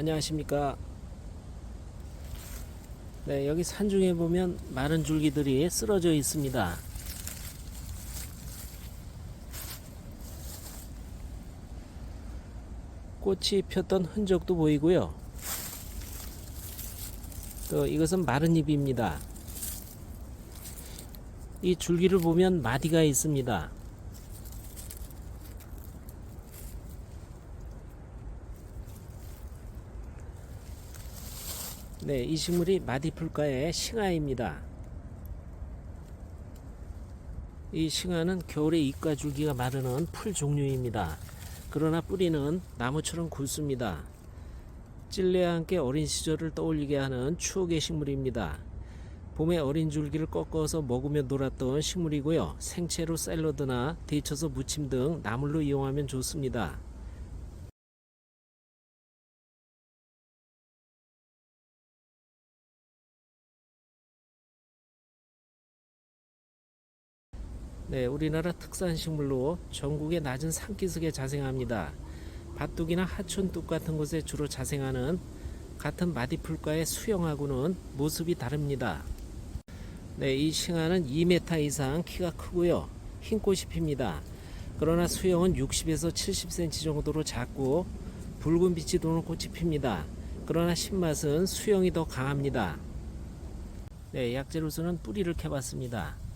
안녕하십니까. 네, 여기 산중에 보면 많은 줄기들이 쓰러져 있습니다. 꽃이 폈던 흔적도 보이고요. 또 이것은 마른 잎입니다. 이 줄기를 보면 마디가 있습니다. 네, 이 식물이 마디풀과의 싱아입니다. 이 싱아는 겨울에 잎과 줄기가 마르는 풀 종류입니다. 그러나 뿌리는 나무처럼 굵습니다. 찔레와 함께 어린 시절을 떠올리게 하는 추억의 식물입니다. 봄에 어린 줄기를 꺾어서 먹으며 놀았던 식물이고요. 생채로 샐러드나 데쳐서 무침 등 나물로 이용하면 좋습니다. 네, 우리나라 특산 식물로 전국의 낮은 산기슭에 자생합니다. 밭둑이나 하천둑 같은 곳에 주로 자생하는 같은 마디풀과의 수영하고는 모습이 다릅니다. 네, 이 싱아는 2m 이상 키가 크고요. 흰 꽃이 핍니다. 그러나 수영은 60에서 70cm 정도로 작고 붉은 빛이 도는 꽃이 핍니다. 그러나 신맛은 수영이 더 강합니다. 네, 약재로서는 뿌리를 캐봤습니다.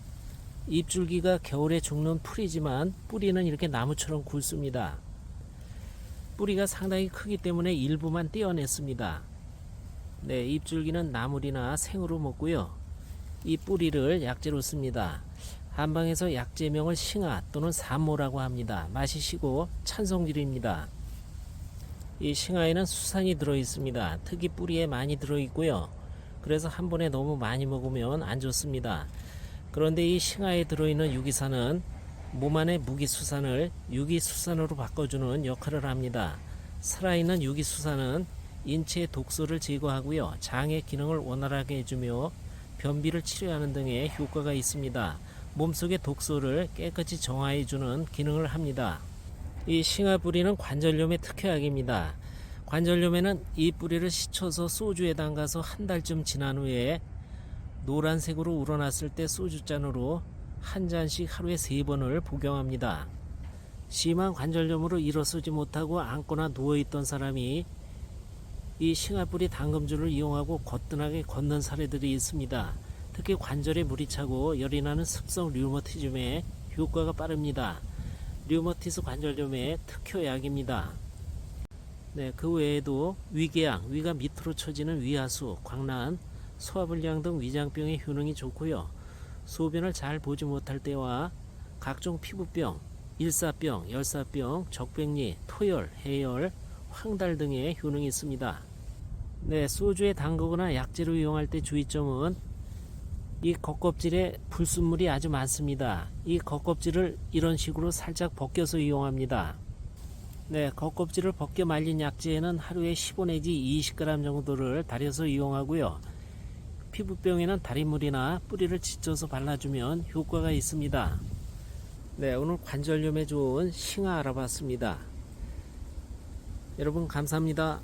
잎줄기가 겨울에 죽는 풀이지만 뿌리는 이렇게 나무처럼 굵습니다. 뿌리가 상당히 크기 때문에 일부만 떼어냈습니다. 네, 잎줄기는 나물이나 생으로 먹고요. 이 뿌리를 약재로 씁니다. 한방에서 약재명을 싱아 또는 산모라고 합니다. 맛이 시고 찬성질입니다. 이 싱아에는 수산이 들어 있습니다. 특히 뿌리에 많이 들어 있고요. 그래서 한 번에 너무 많이 먹으면 안 좋습니다. 그런데 이 싱아에 들어있는 유기산은 몸 안의 무기수산을 유기수산으로 바꿔주는 역할을 합니다. 살아있는 유기수산은 인체의 독소를 제거하고요. 장의 기능을 원활하게 해주며 변비를 치료하는 등의 효과가 있습니다. 몸속의 독소를 깨끗이 정화해주는 기능을 합니다. 이 싱아 뿌리는 관절염의 특효약입니다. 관절염에는 이 뿌리를 씻어서 소주에 담가서 한 달쯤 지난 후에 노란색으로 우러났을 때 소주잔으로 한 잔씩 하루에 세 번을 복용합니다. 심한 관절염으로 일어서지 못하고 앉거나 누워있던 사람이 이 싱아뿌리 당금주를 이용하고 거뜬하게 걷는 사례들이 있습니다. 특히 관절에 물이 차고 열이 나는 습성 류머티즘에 효과가 빠릅니다. 류머티스 관절염의 특효약입니다. 네, 그 외에도 위궤양, 위가 밑으로 처지는 위하수, 광란, 소화불량 등 위장병의 효능이 좋고요. 소변을 잘 보지 못할 때와 각종 피부병, 일사병, 열사병, 적백리, 토열, 해열, 황달 등의 효능이 있습니다. 네, 소주에 담그거나 약재로 이용할 때 주의점은 이 겉껍질에 불순물이 아주 많습니다. 이 겉껍질을 이런 식으로 살짝 벗겨서 이용합니다. 네, 겉껍질을 벗겨 말린 약재에는 하루에 15 내지 20g 정도를 달여서 이용하고요. 피부병에는 다리물이나 뿌리를 지져서 발라주면 효과가 있습니다. 네, 오늘 관절염에 좋은 싱아 알아봤습니다. 여러분 감사합니다.